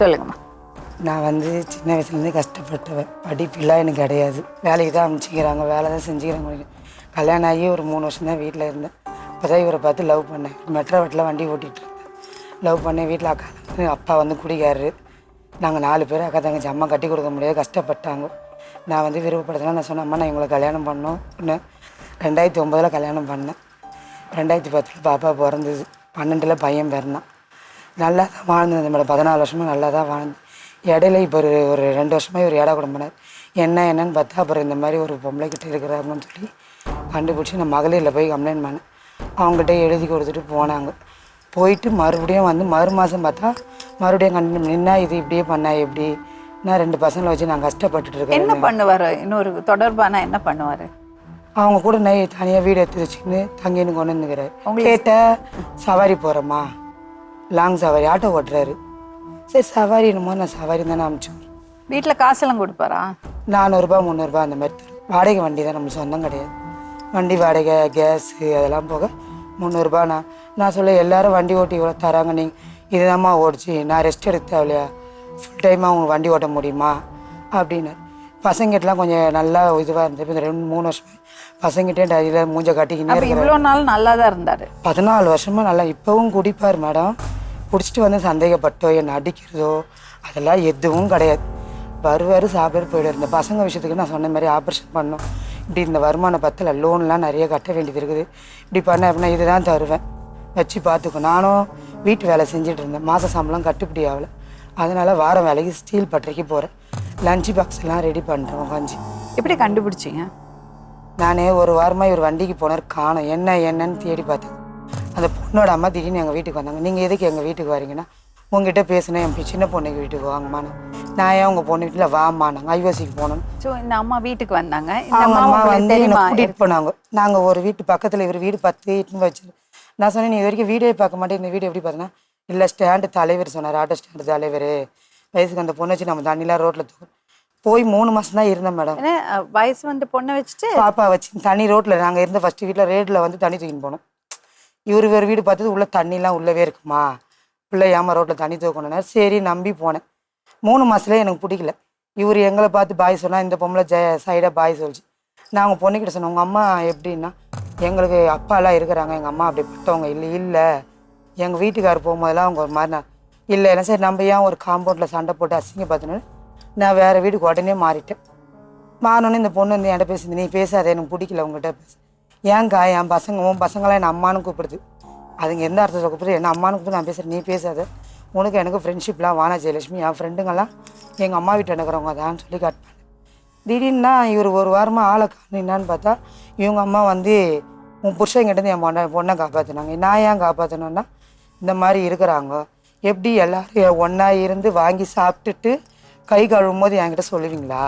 சொல்லுங்கம்மா. நான் வந்து சின்ன வயசுலேருந்தே கஷ்டப்பட்டவன். படிப்பெல்லாம் எனக்கு கிடையாது. வேலைக்கு தான் அனுப்பிச்சிக்கிறாங்க. வேலை தான் செஞ்சுக்கிறாங்க. கல்யாணம் ஆகி ஒரு மூணு வருஷம் தான் வீட்டில் இருந்தேன். அப்போ தான் இவரை பார்த்து லவ் பண்ணேன். மெட்ரோ வட்டில் வண்டி ஓட்டிகிட்டு இருந்தேன். லவ் பண்ணேன். வீட்டில் அக்கா தங்கச்சி, அப்பா வந்து குடிக்காரு நாங்கள் நாலு பேர் அக்கா தங்கச்சி அம்மா கட்டி கொடுக்க முடியாது. கஷ்டப்பட்டாங்க. நான் வந்து விருப்பப்படுத்தினா நான் சொன்னேன் அம்மா நான் இவங்களை கல்யாணம் பண்ணோம். ரெண்டாயிரத்தி ஒம்போதில் கல்யாணம் பண்ணேன். ரெண்டாயிரத்தி பத்தில் பாப்பா பிறந்தது. பன்னெண்டில் பையன் பிறந்தான். நல்லா தான் வாழ்ந்தது மேடம் பதினாலு வருஷமாக நல்லா தான் வாழ்ந்தேன். இடையில இப்போ ஒரு ஒரு ரெண்டு வருஷமாக ஒரு இடம் குடும்பினார் என்ன என்னன்னு பார்த்தா அப்புறம் இந்த மாதிரி ஒரு பொம்பளை கிட்ட இருக்கிறாங்கன்னு சொல்லி கண்டுபிடிச்சி நான் மகளிரில் போய் கம்ப்ளைண்ட் பண்ணேன். அவங்ககிட்ட எழுதி கொடுத்துட்டு போனாங்க. போயிட்டு மறுபடியும் வந்து மறு மாதம் பார்த்தா மறுபடியும் கண்டு நின்னா இது இப்படியே பண்ணா எப்படி? நான் ரெண்டு பசங்களை வச்சு நான் கஷ்டப்பட்டுட்டு இருக்கேன். என்ன பண்ணுவாரு? இன்னொரு தொடர்பானா என்ன பண்ணுவாரு? அவங்க கூட நை தனியாக வீடு எடுத்து வச்சுக்கின்னு தங்கின்னு கொண்டு வந்துக்கிறாரு கேட்ட சவாரி போகிறோமா லாங் சவாரி ஆட்டோ ஓட்டுறாரு. சரி சவாரி என்னமோ நான் சவாரி தானே அனுப்பிச்சோம் வீட்டுல காசெல்லாம் கொடுப்பாரா? நானூறுரூபா முந்நூறுரூபா அந்த மாதிரி தரும். வாடகை வண்டி தான் நம்மளுக்கு சொந்தம் கிடையாது. வண்டி வாடகை கேஸு அதெல்லாம் போக முந்நூறுரூபா நான் நான் சொல்ல எல்லாரும் வண்டி ஓட்டி இவ்வளோ தராங்க நீங்கள் இதுதாம்மா ஓடிச்சு நான் ரெஸ்ட் எடுக்க தேவையில்லையா ஃபுல் டைமாக உங்களுக்கு வண்டி ஓட்ட முடியுமா? அப்படின்னு. பசங்கிட்டலாம் கொஞ்சம் நல்லா இதுவாக இருந்தது இப்போ இந்த ரெண்டு மூணு வருஷம் பசங்கிட்டே டைரியில் மூஞ்ச காட்டிக்கினே இவ்வளவு நாள் நல்லா தான் இருந்தாரு. பதினாலு வருஷமா நல்லா இப்போவும் குடிப்பார் மேடம். குடிச்சிட்டு வந்து சந்தேகப்பட்டோ என்னை அடிக்கிறதோ அதெல்லாம் எதுவும் கிடையாது. வருவார் சாப்பிட்டு போயிடுவார். இந்த பசங்க விஷயத்துக்கு நான் சொன்ன மாதிரி ஆப்ரேஷன் பண்ணோம் இப்படி இந்த வருமானம் பத்தில் லோன்லாம் நிறைய கட்ட வேண்டியது இருக்குது. இப்படி பண்ண அப்படின்னா இதுதான் தருவேன். வச்சு பார்த்துக்கோ. நானும் வீட்டு வேலை செஞ்சுட்டு இருந்தேன். மாத சம்பளம் கட்டுப்படி ஆகலை. அதனால வாரம் வேலைக்கு ஸ்டீல் பட்டறைக்கு போகிறேன் லஞ்ச் பாக்ஸ் எல்லாம் ரெடி பண்ணுறோம் உட்காந்து எப்படி கண்டுபிடிச்சீங்க? நானே ஒரு வாரமாக இவர் வண்டிக்கு போனார் காணோம். என்ன என்னன்னு தேடி பார்த்தேன். அந்த பொண்ணோட அம்மா திடீர்னு எங்கள் வீட்டுக்கு வந்தாங்க. நீங்கள் எதுக்கு எங்கள் வீட்டுக்கு வரீங்கன்னா? உங்ககிட்ட பேசினேன் என் சின்ன பொண்ணுக்கு வீட்டுக்கு வாங்கம்மான்னு. நான் ஏன் உங்கள் பொண்ணு வீட்டில் வாம்மானாங்க ஐஓசிக்கு போனோம் சோ இந்த அம்மா வீட்டுக்கு வந்தாங்க. அவங்க அம்மா வந்து என்னை கூட்டிகிட்டு போனாங்க. நாங்கள் ஒரு வீட்டு பக்கத்தில் இவர் வீடு பார்த்து இட்டுன்னு வச்சு நான் சொன்னேன் நீ இது வரைக்கும் வீடே பார்க்க மாட்டேன். இந்த வீடு எப்படி பார்த்தேன்னா இல்லை ஸ்டாண்டு தலைவர் சொன்னார். ஆட்டோ ஸ்டாண்டு தலைவர். வயசுக்கு அந்த பொண்ணு வச்சு நம்ம தண்ணிலாம் ரோட்டில் தூக்கும் போய் மூணு மாதம் தான் இருந்தேன் மேடம். வயசு வந்து பொண்ணை வச்சுட்டு? பாப்பா வச்சு தனி ரோட்டில் நாங்கள் இருந்த ஃபஸ்ட்டு வீட்டில் ரேட்டில் வந்து தண்ணி தூக்கின்னு போனோம். இவர் வேறு வீடு பார்த்தது உள்ள தண்ணிலாம் உள்ளவே இருக்குமா? பிள்ளை ஏமா ரோட்டில் தண்ணி தூக்கணும்னா சரி நம்பி போனேன். மூணு மாதத்துலேயே எனக்கு பிடிக்கல. இவர் எங்களை பார்த்து பாய் சொன்னால் இந்த பொம்பளை ஜ சைடாக பாய் சொல்லிச்சு. நான் அவங்க பொண்ணுக்கிட்ட சொன்னேன் உங்கள் அம்மா எப்படின்னா எங்களுக்கு அப்பாலாம் இருக்கிறாங்க எங்கள் அம்மா அப்படிப்பட்டவங்க இல்லை இல்லை. எங்கள் வீட்டுக்கார் போகும்போதெல்லாம் அவங்க ஒரு மாதிரி நான் இல்லை என்ன சரி நம்ம ஏன் ஒரு காம்பவுண்டில் சண்டை போட்டு அசிங்க பார்த்தோன்னு நான் வேறு வீட்டுக்கு உடனே மாறிட்டேன். மாறினோடனே இந்த பொண்ணு வந்து என்கிட்ட பேசுது நீ பேசாத எனக்கு பிடிக்கல உங்ககிட்ட பேசு. ஏங்க்கா என் பசங்க உன் பசங்களாம் என்ன அம்மானு கூப்பிடுது. அதுங்க எந்த அர்த்தத்தில் கூப்பிடுது? என்ன அம்மானு கூப்பிட்டு நான் பேசுகிறேன் நீ பேசாத. உனக்கு எனக்கு ஃப்ரெண்ட்ஷிப்லாம் வானா ஜெயலட்சுமி. என் ஃப்ரெண்டுங்கெல்லாம் எங்கள் அம்மா வீட்டில் இருக்கிறவங்க தான் சொல்லி கட் பண்ணேன் திடீர்னா இவர் ஒரு வாரமாக ஆளை காணுன்னு பார்த்தா இவங்க அம்மா வந்து உன் புருஷங்கிட்டேருந்து என் பொண்ணை பொண்ணை காப்பாற்றினாங்க நான் ஏன் காப்பாற்றணுன்னா இந்த மாதிரி இருக்கிறாங்க. எப்படி எல்லோரும் ஒன்றா இருந்து வாங்கி சாப்பிட்டுட்டு கை கழுவும் போது என்கிட்ட சொல்லுவீங்களா?